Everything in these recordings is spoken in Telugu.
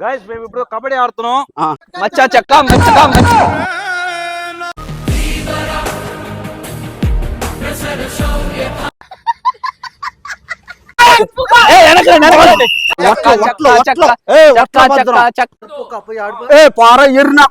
గాయస్ మేము ఇప్పుడు కబడ్డీ ఆడుతున్నాం. మచ్చా చెక్క మచ్చక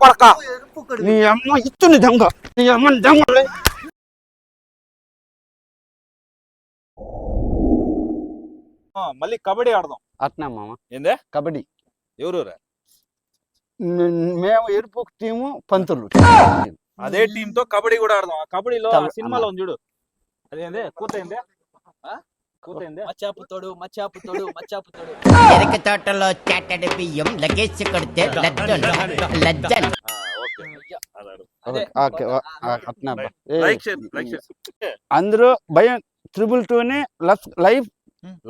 కొడక. నీ అమ్మ ఇస్తుంది దొంగ. నీ అమ్మ దొంగ. ఆ, మళ్ళీ కబడ్డీ ఆడదాం. అట్నా మామ. ఏందే? కబడ్డీ. ఎవరురా? మేము ఎరుపు టీము పంతులు. అదే టీమ్తో కబడ్డీ కూడా ఆడదాం. కబడ్డీలో సినిమాలో ఉంది చూడు. అదేందే? కూతయిందే అందరూ భయం త్రిబుల్ టూ ని life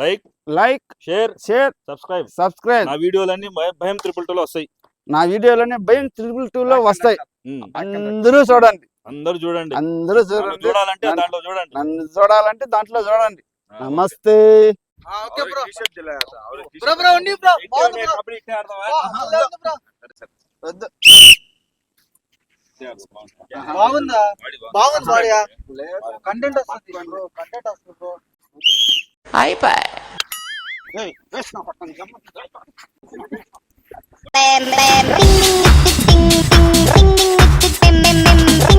like like share share subscribe subscribe నా వీడియోలన్నీ భయం త్రిపుల్ టూ లో వస్తాయి. నా వీడియోలన్నీ భయం త్రిపుల్ టూ లో వస్తాయి. Hmm. అందరూ చూడండి. అందరూ చూడండి. అందరూ చూడాలంటే దాంట్లో చూడండి. నన్ను చూడాలంటే దాంట్లో చూడండి. నమస్తే. బాగుందా బాగుంది. బాడియా కంటెంట్ వస్తుంది కంటెంట్ వస్తుంది iPad. Hey, that's not what I'm doing. Bam, bam, ring, ding, ding, ding, ring, ding, ding, ding, ding, ding, ding.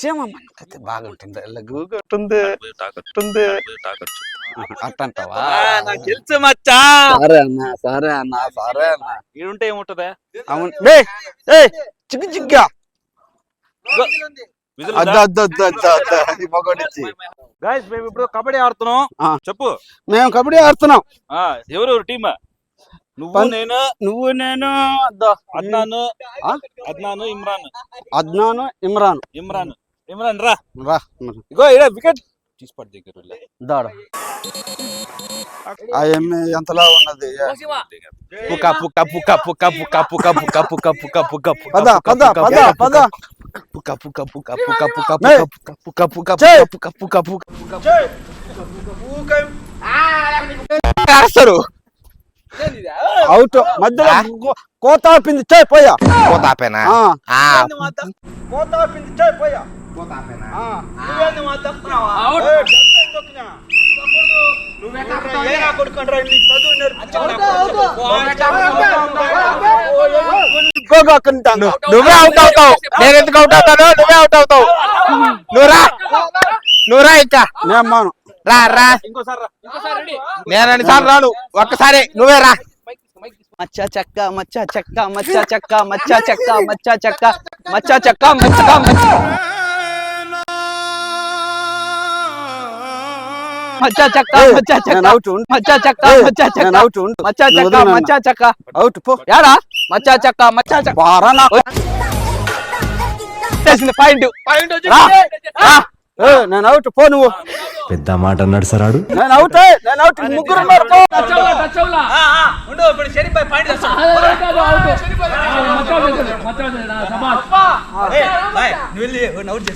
சேமா బాగుంటుంది. లఘుగా ఉంటుంది అట్టంటావా నాకు తెలుసు మచ్చా. సరే అన్న సరే అన్న సరే అన్న. ఈడుంటే ఏముంటదా? అవును. ఏ మగోడిచ్చి. గాయస్ మేము ఇప్పుడు కబడ్డీ ఆడుతున్నాం. ఆ. చెప్పు. మేము కబడ్డీ ఆడుతున్నాం. ఆ ఎవరెవరు టీమ్? నువ్వు నేను నువ్వు నేను. అద్నాను? అద్నాను ఇమ్రాన్. అద్నాను ఇమ్రాన్. ఇమ్రాన్. ఇమ్రాన్ రా రా ఇగో ఇడ వికెట్ తీసి పడి దగ్గర. దాడ ఆ ఎమ్మె ఎంతలా ఉన్నది పుక పుక పుక పుక పుక పుక పుక పుక పుక పుక పుక పద పద పద పద పుక పుక పుక పుక పుక నే. పుక పుక పుక చెయ్. పుక పుక పుక కాస్తారు అవుట్ మధ్యలో కో- కోత ఆపింది చేయి పోయా పోతాపేనా ఆ, ఆ కోత ఆపింది చేయి పోయా. నువ్వే అవుట్ అవుతావు. నేను ఎందుకు అవుట్ అవుతాను? నువ్వే అవుట్ అవుతావు. నువ్వు రా. నువ్వు రా ఇంకా. నేను రా రా. ఇంకోసారి రా. నేను ఎన్నిసార్లు రాను. ఒక్కసారి నువ్వే రా. మచ్చా చెక్క మచ్చా చెక్క మచ్చా చెక్క మచ్చా చెక్క మచ్చా చెక్క మచ్చా చెక్క మచ్చక మచ్చ మచ్చా చెక్క మచ్చా చెక్క అవుట్ మచ్చా చెక్క మచ్చా చెక్క అవుట్ మచ్చా చెక్క మచ్చా చెక్క. అవుట్ పో. యాడా మచ్చా చెక్క మచ్చా చెక్క. బారా నా పాయింట్. నేను అవుట్ పో నువ్వు. పెద్ద మాట అన్నాడు సరాడు నేను అవుట్ నేను అవుట్. ముగ్గురు ఉన్నారు పో. టచ్ టచ్ ఉండు ఇప్పుడు శరీఫ్ పాయింట్ అవుట్. ఏ నువ్వు వెళ్ళి అవుట్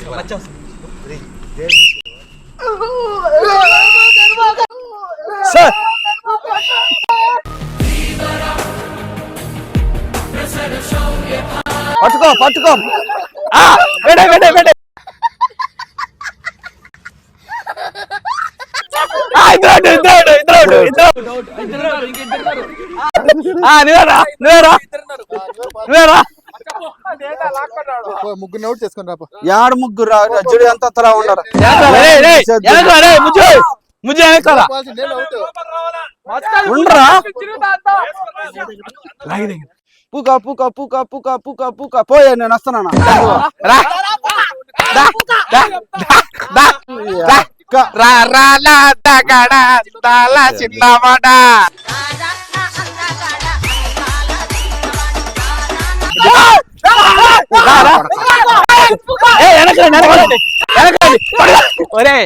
పట్టుకో పట్టుకో. వెడే వెడే వెడే. ఇద్దరు ఇద్దరు ఇద్దరు ముగ్గురు నోట్ చేసుకుని రాపు. యాడ ముగ్గురు రాజుడు ఎంత తలా ఉన్నారు ముజే కదా ఉండరా? పూక పూక పూక పూక పూక పూక. నేను వస్తున్నాను? వెనకండి వెనకండి వెనకండి ఒరే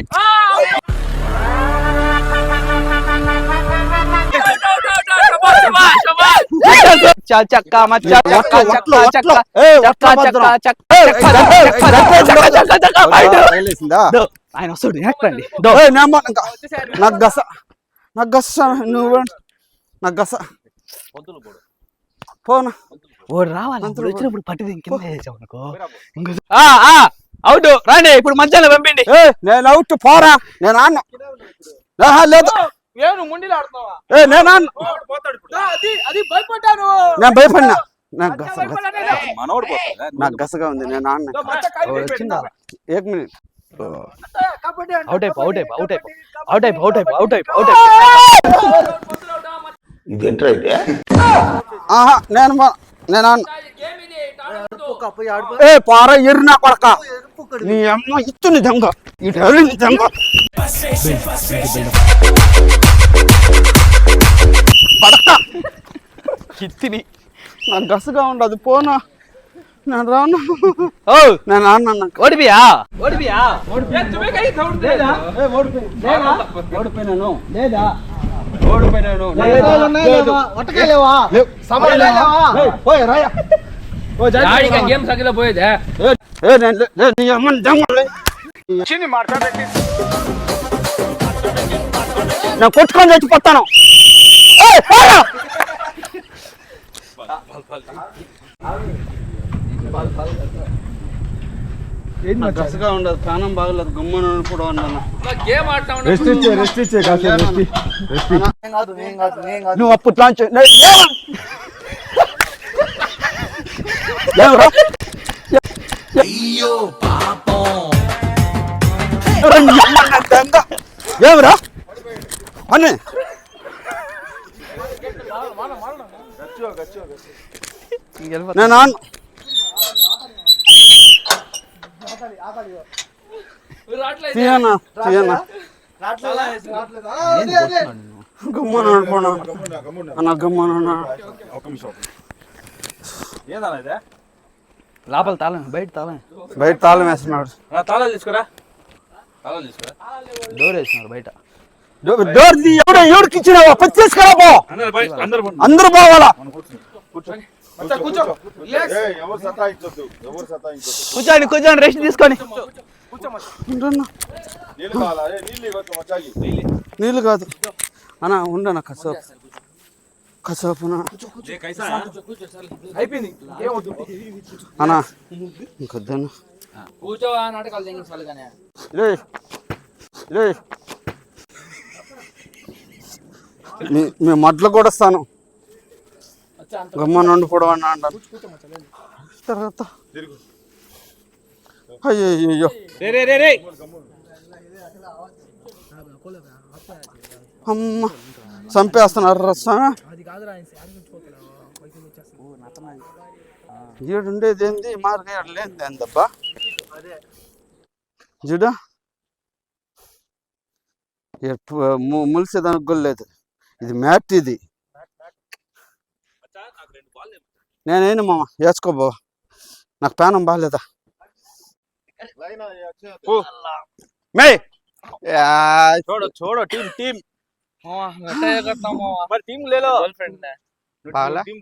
ఆయన వస్తాడు ఎక్కండి. నాకు గస నాకు గస నువ్వు నాకు గస పోనా ఓడు రావాలి? ఇప్పుడు వచ్చినప్పుడు పట్టిది అనుకో. అవుట్. రండి ఇప్పుడు మధ్యాహ్నం పంపిండి ఏ నేను అవుట్ పోరా. నేను ఆన్న లేదు. ఏను ముండిలో ఆడుతున్నావా? ఏ నేను పోతాడు ఇప్పుడు. అది అది భయపడ్డాను. నేను భయపడినా? నాకు గస గస. మనోడు పోతాడా? నాకు గసగా ఉంది నేను ఆన్న వచ్చిందా? ఏక్ మినిట్. అవుట్ అయిపో అవుట్ అయిపో అవుట్ అయిపో. అవుట్ అయిపో అవుట్ అయిపో అవుట్ అయిపో అవుట్ ఆహా నేను నేను ఏ పార ఎర్రి నా కొడక. నీ అమ్మ దొంగ. దొంగ. కిత్తిని. నాకు గసగా ఉండదు. పోనా. నేను రాను. ఓ. నేను నాకు ఓడిపియా? ఓడిపియా? ఓడిపోయినాను. లేదా? ఓడిపోయినాను. పోయేదే ఏ నేను లే- లే, నీ అమ్మ నీ దొంగ లే. నేను కొట్టుకొని చచ్చిపోతాను ఏయ్, పోరా! నాకు గసగా ఉండదు ప్రాణం బాగలేదు గమ్మన కూడా ఉన్నాను గేమ్ ఆడుతా రెస్ట్ ఇచ్చే రెస్ట్ ఇచ్చే కాస్త రెస్ట్ నువ్వు అప్పుడు లాంచ్ ఎవరు? అయ్యో పాపం. ఏమరా అని నేను ఆన్ తీయనా తీయనా గమ్మన అనుకోనా అన్న గమ్మన ఏందన్నా ఇదే? లోపల తాళం బయట తాళం. బయట తాళం వేస్తున్నాడు. తాళాలు తీసుకురా. తాళాలు తీసుకురా. డోర్ వేసినారు బయట. డోర్ తీ, ఎవడో ఎవరికి ఇచ్చినావా? పచ్చి తీసుకురా పో. అందరు పోవాలా? కూర్చోండి కూర్చోండి రెస్ట్. నీళ్ళు కాదు. అన్న ఉండనా కసాపు కసాపునా ఏ కైసా? అన్నా ఇంకొద్దన్న కూర్చోవా నాటకాలు తెగించాలి కానీ రే రే మీ మీ మడ్లు కూడా వస్తాను గమ్మ నుండి పొడవన్నా అంటాను. తర్వాత. అయ్యో అమ్మ. చంపేస్తున్నారు రస్తా ఈడుండేది ఏంది? మార్గం లేనిది ఏందబ్బా చూడు. ములిసేదానికి కూడా లేదు. ఇది మ్యాట్ ఇది. నేనేను మామ వేసుకోబో నాకు పేనం బాగాలేదా మే యా, చూడు చూడు టీం టీం మరి టీం లేలో బాగాలా టీం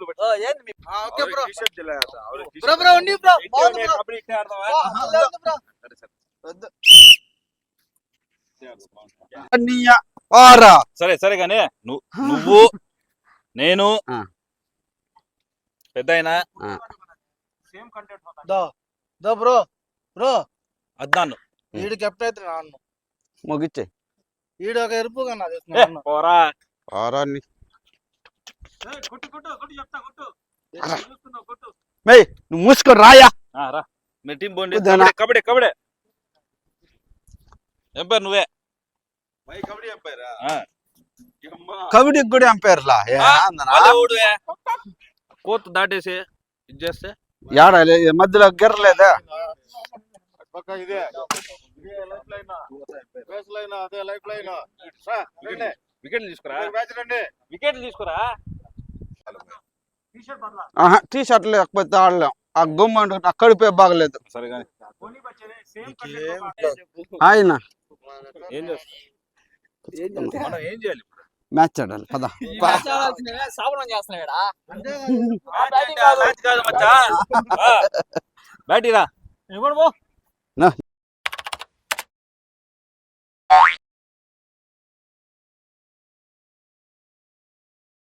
బ్రో బ్రో ఉండి బ్రో అన్నయ్య. ఆరా సరే సరే కానీ నువ్వు నువ్వు నేను. పెద్ద అయినా బ్రో బ్రో అద్దాను అయితే నాన్న ముగిచ్చే ఈడు ఒక ఎరుపు కన్నా ఏ, పోరా. మేయ్ నువ్వు మూసుకొని రాయా? ఆ, రా. మీ టీం పోండి? కబడ్డీ కబడ్డీ ఏం పేరు నువ్వే. ఆ. కబడ్డీకి కూడా ఎంపైర్లా ఆ, అదే ఊడువే. కోత్ దాటేసి ఇది చేస్తే. ఏడా లే- ఈ మధ్యలో గిర్రలేదా వికెట్లు తీసుకురా. వికెట్లు తీసుకురా. టీ షర్ట్ లేకపోతే ఆడలేం. ఆ గుమ్మ నా కడుపే బాగలేదు. సరే కానీ ఆయన. ఏం చేస్తాం మనం ఏం చేయాలి ఇప్పుడు? మ్యాచ్ ఆడాలి పద. సాబనం చేస్తున్నాడా మ్యాచ్ కాదు మచ్చా. బ్యాటింగ్ రా. నా.